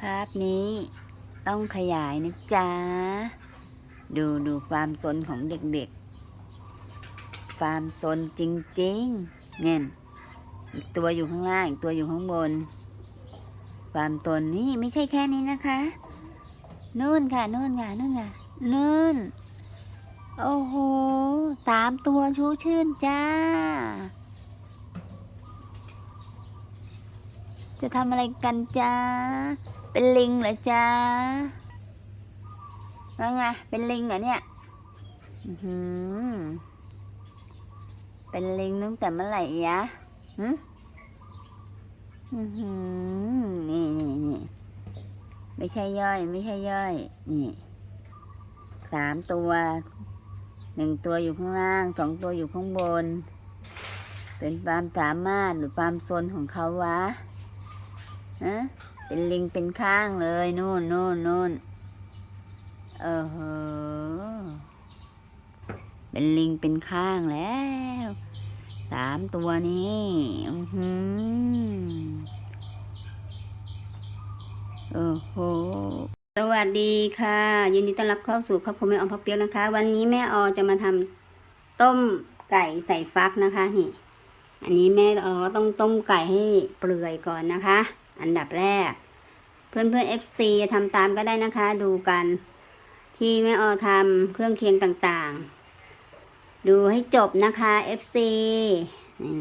ภาพนี้ต้องขยายนะจ๊ะ ดูดูความสนของเด็กๆ ความสนจริงๆ เนี่ยอีกตัวอยู่ข้างล่างอีกตัวอยู่ข้างบน ความตนนี่ไม่ใช่แค่นี้นะคะ นู่นค่ะนู่นค่ะนู่นค่ะนู่น โอ้โหสามตัวชูชื่นจ้า จะทำอะไรกันจ้า เป็นลิงเหรอจ้าว่าไง เป็นลิงเหรอเนี่ย อือเป็นลิงตั้งแต่เมื่อไหร่ยะอื้อหือนี่นี่นี่ไม่ใช่ย่อย ไม่ใช่ย่อย นี่สามตัว หนึ่งตัวอยู่ข้างล่าง สองตัวอยู่ข้างบน เป็นความสามารถหรือความซนของเขาวะฮะ เป็นลิงเป็นข้างเลยนู่นนู่นนู่นเออเหอเป็นลิงเป็นข้างแล้วสามตัวนี้อือหือโอ้โห สวัสดีค่ะ ยินดีต้อนรับเข้าสู่ครอบครัวแม่ออมพักเปียกนะคะ วันนี้แม่ออจะมาทำต้มไก่ใส่ฟักนะคะนี่ อันนี้แม่ออต้องต้มไก่ให้เปลือยก่อนนะคะ อันดับแรก เพื่อนเพื่อน FC จะทำตามก็ได้นะคะ ดูกัน ที่แม่ออทำเครื่องเคียงต่างๆ ดูให้จบนะคะ FC นี่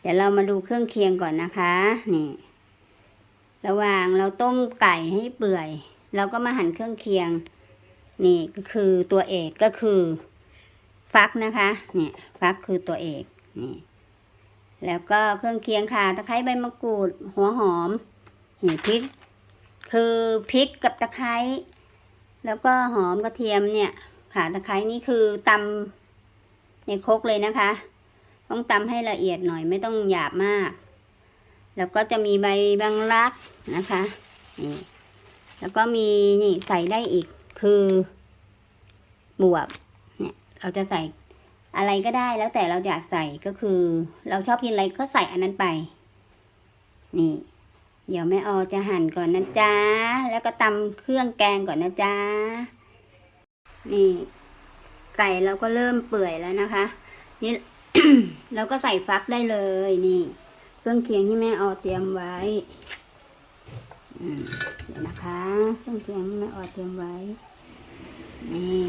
เดี๋ยวเรามาดูเครื่องเคียงก่อนนะคะ นี่ ระหว่างเราต้มไก่ให้เปื่อย เราก็มาหั่นเครื่องเคียง นี่ก็คือตัวเอกก็คือ ฟักนะคะ เนี่ย ฟักคือตัวเอก นี่ แล้วก็เครื่องเคียงค่ะตะไคร้ใบมะกรูด หัวหอมนี่พริก คือพริกกับตะไคร้แล้วก็หอมกระเทียมเนี่ยค่ะตะไคร้นี่คือตำในครกเลยนะคะ ต้องตำให้ละเอียดหน่อยไม่ต้องหยาบมาก แล้วก็จะมีใบบางรักนะคะนี่แล้วก็มีนี่ใส่ได้อีกคือบวบเนี่ยเราจะใส่ อะไรก็ได้แล้วแต่เราอยากใส่ก็คือ เราชอบกินอะไรก็ใส่อันนั้นไป นี่ เดี๋ยวแม่ออจะหั่นก่อนนะจ๊ะ แล้วก็ตำเครื่องแกงก่อนนะจ๊ะ นี่ ไก่เราก็เริ่มเปื่อยแล้วนะคะ นี่เราก็ใส่ฟักได้เลยนี่ เครื่องเคียงที่แม่ออเตรียมไว้เดี๋ยวนะคะ เครื่องเคียงที่แม่ออเตรียมไว้นี่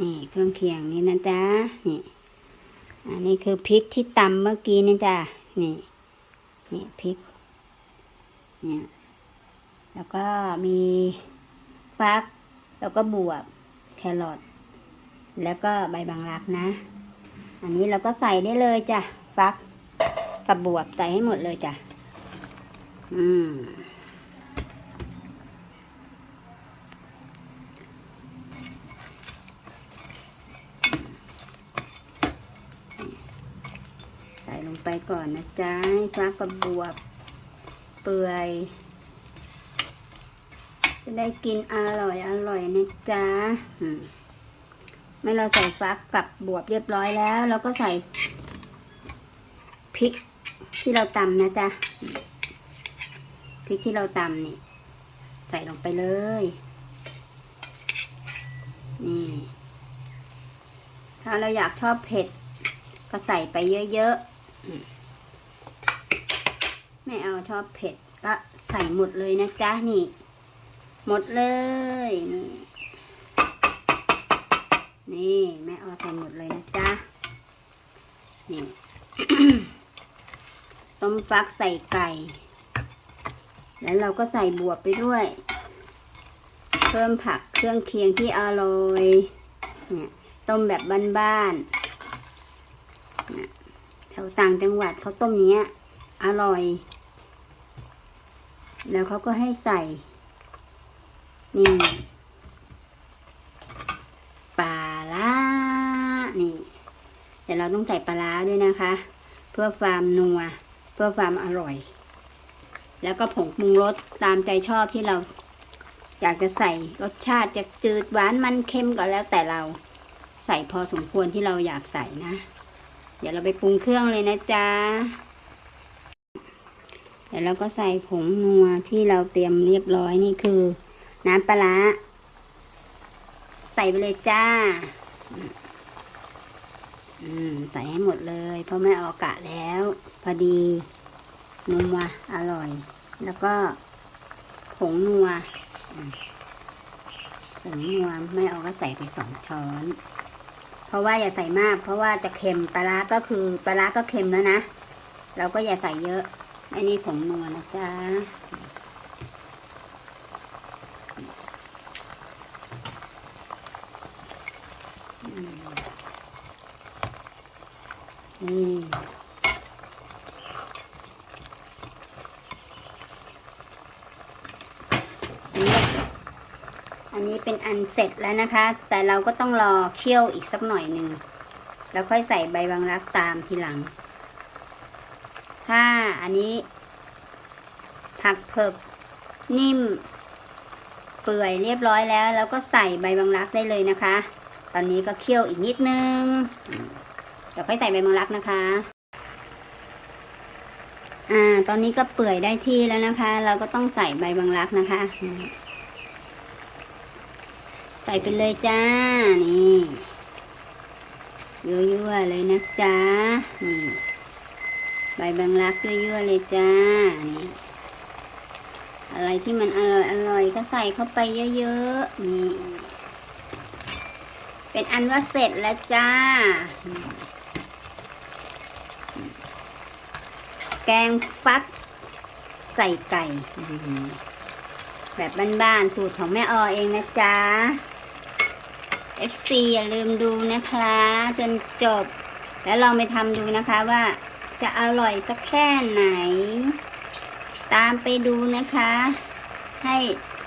นี่เครื่องเคียงนี่นะจ๊ะนี่อันนี้คือพริกที่ตำเมื่อกี้นี่จ้ะนี่นี่พริกเนี่ยแล้วก็มีฟัก แล้วก็บวบแครอทแล้วก็ใบบางรักนะ อันนี้เราก็ใส่ได้เลยจ้ะฟักกับบวบใส่ให้หมดเลยจ้ะอืม ใส่ลงไป ก่อนนะจ๊ะฟักกับบวบ เปื่อย จะได้กินอร่อยอร่อยนะจ๊ะอืมเมื่อเราใส่ฟักกับบวบเรียบร้อยแล้ว เราก็ใส่พริกที่เราตำนะจ๊ะพริกที่เราตำนี่ ใส่ลงไปเลย นี่ถ้าเราอยากชอบเผ็ด ก็ใส่ไปเยอะๆ ไม่เอาชอบเผ็ดก็ใส่หมดเลยนะจ๊ะนี่ หมดเลยนี่นี่แม่เอาใส่หมดเลยนะจ๊ะนี่ต้มฟักใส่ไก่ แล้วเราก็ใส่บวบไปด้วย เพิ่มผักเครื่องเคียงที่อร่อยเนี่ยต้มแบบบ้านๆ แถวต่างจังหวัดเขาต้มเนี้ย อร่อย แล้วเขาก็ให้ใส่ นี่ ปลาล่านี่ เดี๋ยวเราต้องใส่ปลาร้าด้วยนะคะ เพื่อความนัว เพื่อความอร่อย แล้วก็ผงปรุงรสตามใจชอบที่เราอยากจะใส่รสชาติจะจืดหวานมันเค็มก็แล้วแต่เราใส่พอสมควรที่เราอยากใส่นะ เดี๋ยวเราไปปรุงเครื่องเลยนะจ๊ะ เดี๋ยวเราก็ใส่ผงนัวที่เราเตรียมเรียบร้อยนี่คือ น้ำปลาใส่ไปเลยจ้า อืม ใส่ให้หมดเลย เพราะไม่เอากะแล้ว พอดีนัวอร่อย แล้วก็ผงนัวผงนัวไม่เอาก็ใส่ไปสองช้อน เพราะว่าอย่าใส่มาก เพราะว่าจะเค็มปลาร้าก็คือปลาร้าก็เค็มแล้วนะ เราก็อย่าใส่เยอะ อันนี้ผงนัวนะจ๊ะนี่นี้อันนี้ เป็นอันเสร็จแล้วนะคะ แต่เราก็ต้องรอเคี่ยวอีกสักหน่อยหนึ่งแล้วค่อยใส่ใบบางรักตามทีหลัง ถ้าอันนี้ ผักเผือกนิ่ม เปื่อยเรียบร้อยแล้ว แล้วก็ใส่ใบบางรักได้เลยนะคะ ตอนนี้ก็เคี่ยวอีกนิดนึงเดี๋ยวค่อยใส่ใบบางรักนะคะ อ่า ตอนนี้ก็เปื่อยได้ที่แล้วนะคะ เราก็ต้องใส่ใบบางรักนะคะ ใส่ไปเลยจ้า นี่ยั่วๆเลยนะจ๊ะนี่ใบบางรักยั่วๆเลยจ้า นี่ อะไรที่มันอร่อยอร่อยก็ใส่เข้าไปเยอะๆ นี่ เป็นอันว่าเสร็จแล้วจ้า แกงฟักใส่ไก่ แบบบ้านๆ สูตรของแม่ออเองนะจ๊ะ FC อย่าลืมดูนะคะ จนจบ แล้วลองไปทำดูนะคะว่าจะอร่อยสักแค่ไหน ตามไปดูนะคะ ให้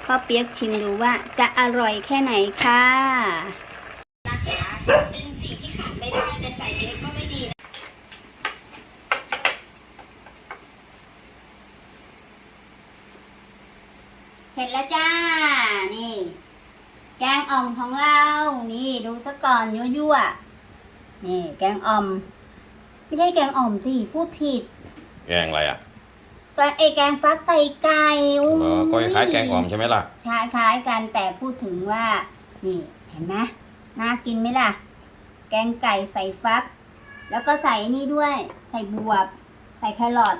พ่อเปียกชิมดูว่าจะอร่อยแค่ไหนค่ะนะคะเป็นสิ่งที่ขาดไม่ได้แต่ใส่เยอะก็ไม่ดีนะเสร็จแล้วจ้า งอ่อมของเรา นี่ดูซะก่อนยั่วๆนี่ แกงอ่อม ไม่ใช่แกงอ่อมสิพูดผิด แกงอะไรอะแกงเอยแกงฟักใส่ไก่อุ้เออก็คล้ายๆแกงอ่อมใช่ไหมล่ะ คล้ายคล้ายๆกันแต่พูดถึงว่า นี่เห็นไหมน่ากินไหมล่ะ แกงไก่ใส่ฟัก แล้วก็ใส่นี่ด้วย ใส่บวบ ใส่แครอท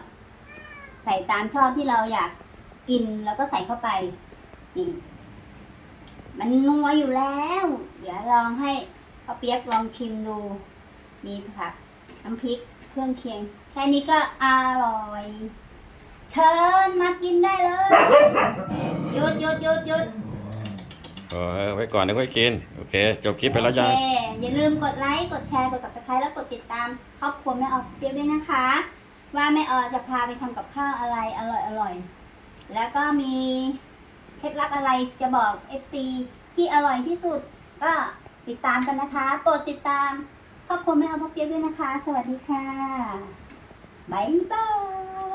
ใส่ตามชอบที่เราอยากกินแล้วก็ใส่เข้าไปนี่ มันนัวอยู่แล้ว เดี๋ยวลองให้พ่อเปียกลองชิมดู มีผักน้ำพริกเครื่องเคียง แค่นี้ก็อร่อย เชิญมากินได้เลยหยุดหยุดหยุดหยุดเออไว้ก่อนเดี๋ยวค่อยกิน โอเค จบคลิปไปแล้วยัง โอเคอย่าลืมกดไลค์ กดแชร์ กด subscribe แล้วกดติดตามครอบครัวแม่ออเปียกด้วยนะคะ ว่าแม่ออจะพาไปทำกับข้าวอะไรอร่อยอร่อย แล้วก็มีเค ล็ดลับอะไรจะบอก FC ที่อร่อยที่สุด ก็ติดตามกันนะคะ โปรดติดตามครอบครัวแม่อาพ่อเปียกด้วยนะคะ สวัสดีค่ะ บ๊ายบาย